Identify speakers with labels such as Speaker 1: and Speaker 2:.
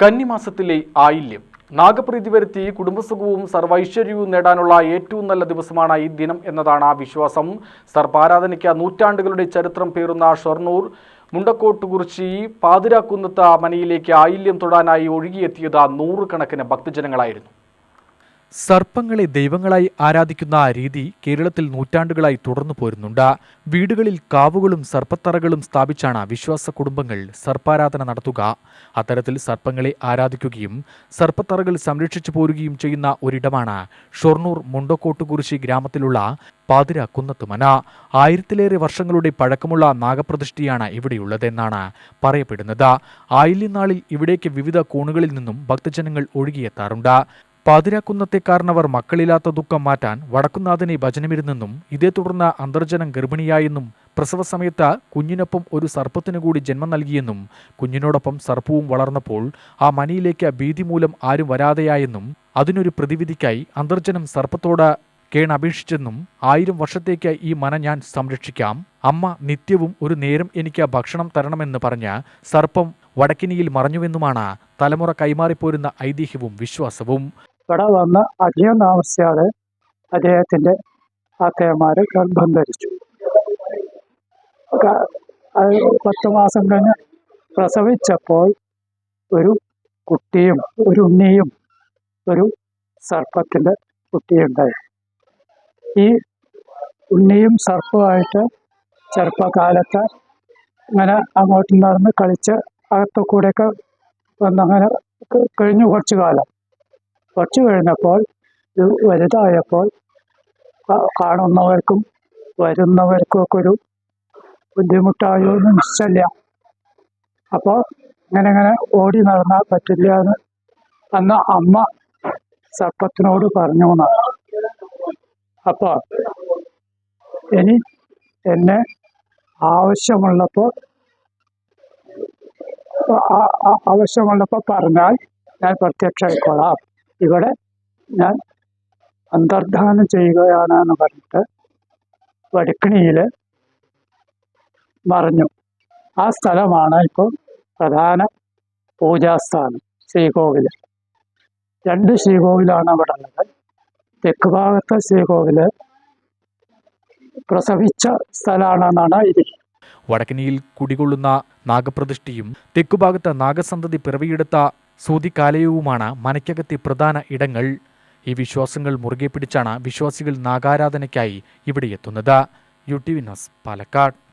Speaker 1: കന്നിമാസത്തിലെ ആയില്യം. നാഗപ്രീതി വരുത്തി കുടുംബസുഖവും സർവൈശ്വര്യവും നേടാനുള്ള ഏറ്റവും നല്ല ദിവസമാണ് ഈ ദിനം എന്നതാണ് ആ വിശ്വാസം. സർപ്പാരാധനയ്ക്ക് നൂറ്റാണ്ടുകളുടെ ചരിത്രം പേറുന്ന ഷൊർണൂർ മുണ്ടക്കോട്ടുകുറിച്ചി പാതിരാക്കുന്നത്ത് മനയിലേക്ക് ആയില്യം തൊടാനായി ഒഴുകിയെത്തിയത് നൂറുകണക്കിന് ഭക്തജനങ്ങളായിരുന്നു. സർപ്പങ്ങളെ ദൈവങ്ങളായി ആരാധിക്കുന്ന രീതി കേരളത്തിൽ നൂറ്റാണ്ടുകളായി തുടർന്നു പോരുന്നുണ്ട്. വീടുകളിൽ കാവുകളും സർപ്പത്തറകളും സ്ഥാപിച്ചാണ് വിശ്വാസ കുടുംബങ്ങൾ സർപ്പാരാധന നടത്തുക. അത്തരത്തിൽ സർപ്പങ്ങളെ ആരാധിക്കുകയും സർപ്പത്തറകൾ സംരക്ഷിച്ചു പോരുകയും ചെയ്യുന്ന ഒരിടമാണ് ഷൊർണൂർ മുണ്ടക്കോട്ടുകുറിശി ഗ്രാമത്തിലുള്ള പാതിര കുന്നത്തുമന. ആയിരത്തിലേറെ വർഷങ്ങളുടെ പഴക്കമുള്ള നാഗപ്രതിഷ്ഠയാണ് ഇവിടെയുള്ളതെന്നാണ് പറയപ്പെടുന്നത്. ആയില്യനാളിൽ ഇവിടേക്ക് വിവിധ കോണുകളിൽ നിന്നും ഭക്തജനങ്ങൾ ഒഴുകിയെത്താറുണ്ട്. പാതിരാക്കുന്നത്തെ കാരണവർ മക്കളില്ലാത്ത ദുഃഖം മാറ്റാൻ വടക്കുന്നാഥനെ ഭജനമിരുന്നെന്നും ഇതേ തുടർന്ന് അന്തർജനം ഗർഭിണിയായെന്നും പ്രസവ സമയത്ത് കുഞ്ഞിനൊപ്പം ഒരു സർപ്പത്തിനു കൂടി ജന്മം നൽകിയെന്നും കുഞ്ഞിനോടൊപ്പം സർപ്പവും വളർന്നപ്പോൾ ആ മനിയിലേക്ക് ഭീതി മൂലം ആരും വരാതെയായെന്നും അതിനൊരു പ്രതിവിധിക്കായി അന്തർജനം സർപ്പത്തോട് കേണപേക്ഷിച്ചെന്നും ആയിരം വർഷത്തേക്ക് ഈ മന ഞാൻ സംരക്ഷിക്കാം. അമ്മ നിത്യവും ഒരു നേരം എനിക്ക് ഭക്ഷണം തരണമെന്ന് പറഞ്ഞ് സർപ്പം വടക്കിനിയിൽ മറഞ്ഞുവെന്നുമാണ് തലമുറ കൈമാറിപ്പോരുന്ന ഐതിഹ്യവും വിശ്വാസവും.
Speaker 2: ഇവിടെ വന്ന് അധികം താമസിയാതെ അദ്ദേഹത്തിന്റെ ആത്തയന്മാർ ഗർഭം ധരിച്ചു പത്ത് മാസം കഴിഞ്ഞ് പ്രസവിച്ചപ്പോൾ ഒരു കുട്ടിയും ഒരു ഉണ്ണിയും ഒരു സർപ്പത്തിന്റെ കുട്ടിയുണ്ടായി. ഈ ഉണ്ണിയും സർപ്പമായിട്ട് ചെറുപ്പകാലത്ത് ഇങ്ങനെ അങ്ങോട്ടും നടന്ന് കളിച്ച് അകത്തു കൂടെയൊക്കെ വന്നങ്ങനെ കഴിഞ്ഞു കുറച്ചു കാലം കുറച്ച് കഴിഞ്ഞപ്പോൾ വലുതായപ്പോൾ കാണുന്നവർക്കും വരുന്നവർക്കും ഒക്കെ ഒരു ബുദ്ധിമുട്ടായോ എന്ന് നിശ്ചയില്ല. അപ്പോൾ ഇങ്ങനെ ഇങ്ങനെ ഓടി നടന്നാൽ പറ്റില്ല എന്ന് അന്ന് അമ്മ സർപ്പത്തിനോട് പറഞ്ഞു എന്നാണ്. അപ്പോൾ ഇനി എന്നെ ആവശ്യമുള്ളപ്പോൾ ആവശ്യമുള്ളപ്പോൾ പറഞ്ഞാൽ ഞാൻ പ്രത്യക്ഷമായിക്കോളാം. ഇവിടെ ഞാൻ അന്തർധാനം ചെയ്യുകയാണ് എന്ന് പറഞ്ഞിട്ട് വടുക്കണിയിൽ മറിഞ്ഞു. ആ സ്ഥലമാണ് ഇപ്പോൾ പ്രധാന പൂജാസ്ഥാനം ശ്രീകോവിൽ. രണ്ട് ശ്രീകോവിലാണ് അവിടെ ഉള്ളത്. തെക്ക് ഭാഗത്തെ ശ്രീകോവിൽ പ്രസവിച്ച സ്ഥലമാണെന്നാണ് ഇത്
Speaker 1: വടക്കനിയിൽ കുടികൊള്ളുന്ന നാഗപ്രതിഷ്ഠയും തെക്കുഭാഗത്ത് നാഗസന്തതി പിറവിയെടുത്ത സൂതികാലയവുമാണ് മനയ്ക്കകത്തെ പ്രധാന ഇടങ്ങൾ. ഈ വിശ്വാസങ്ങൾ മുറുകെ പിടിച്ചാണ് വിശ്വാസികൾ നാഗാരാധനയ്ക്കായി ഇവിടെ എത്തുന്നത്. U T Vinos Palakkad.